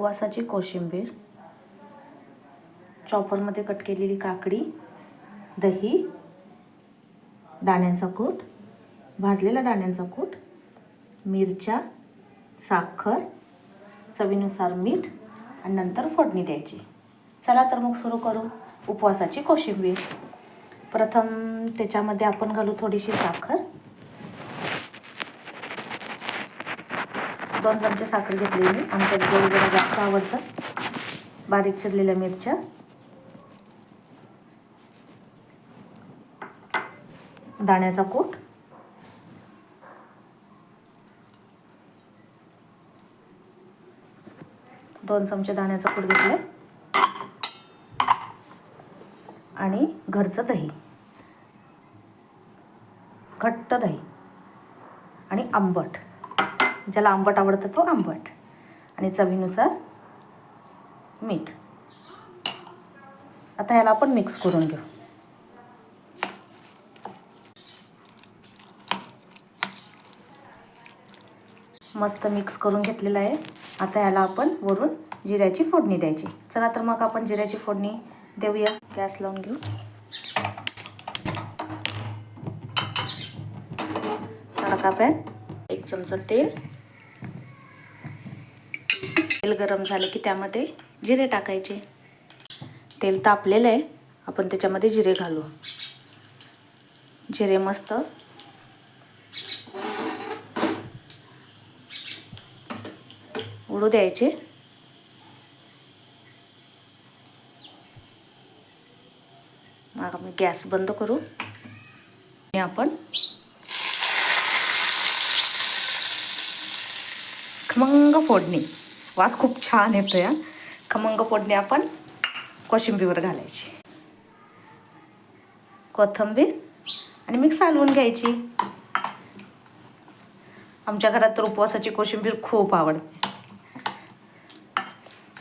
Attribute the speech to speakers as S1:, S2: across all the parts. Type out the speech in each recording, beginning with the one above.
S1: उपवासाची कोशिंबीर चॉपरमध्ये कट केलेली काकडी दही दाण्यांचा कूट भाजलेला दाण्यांचा कूट मिरच्या साखर चवीनुसार मीठ आणि नंतर फोडणी द्यायची. चला तर मग सुरू करू उपवासाची कोशिंबीर. प्रथम त्याच्यामध्ये आपण घालू थोडीशी साखर. दोन चमचे साखर घेतली मी. आमच्या गोड जरा जास्त आवडतं. बारीक चिरलेल्या मिरच्या. दाण्याचा कूट. दोन चमचे दाण्याचा कूट घेतले. आणि घरचं दही. घट्ट दही. आणि आंबट. ज्याला आंबट आवडतं तो आंबट. आणि चवीनुसार मीठ. आता ह्याला आपण मिक्स करून घेऊ. मस्त मिक्स करून घेतलेलं आहे. आता ह्याला आपण वरून जिऱ्याची फोडणी द्यायची. चला तर मग आपण जिऱ्याची फोडणी देऊया. गॅस लावून घेऊ. तडका पॅन एक चमचा तेल तेल गरम झालं की त्यामध्ये जिरे टाकायचे. तेल तापलेलं आहे. आपण त्याच्यामध्ये जिरे घालू. जिरे मस्त. उडू द्यायचे. मग आपण गॅस बंद करू. आणि आपण खमंग फोडणी. वास खूप छान येतो या खमंग फोडणी आपण कोशिंबीवर घालायची. कोथिंबीर आणि मिक्स हलवून घ्यायची. आमच्या घरात तर उपवासाची कोशिंबीर खूप आवडते.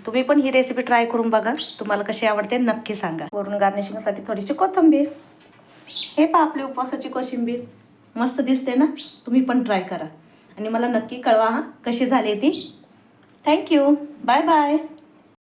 S1: तुम्ही पण ही रेसिपी ट्राय करून बघा. तुम्हाला कशी आवडते नक्की सांगा. वरून गार्निशिंगसाठी थोडीशी कोथिंबीर. हे पहा आपली उपवासाची कोशिंबीर. मस्त दिसते ना? तुम्ही पण ट्राय करा. आणि मला नक्की कळवा हा कशी झाली ती. Thank you. Bye bye.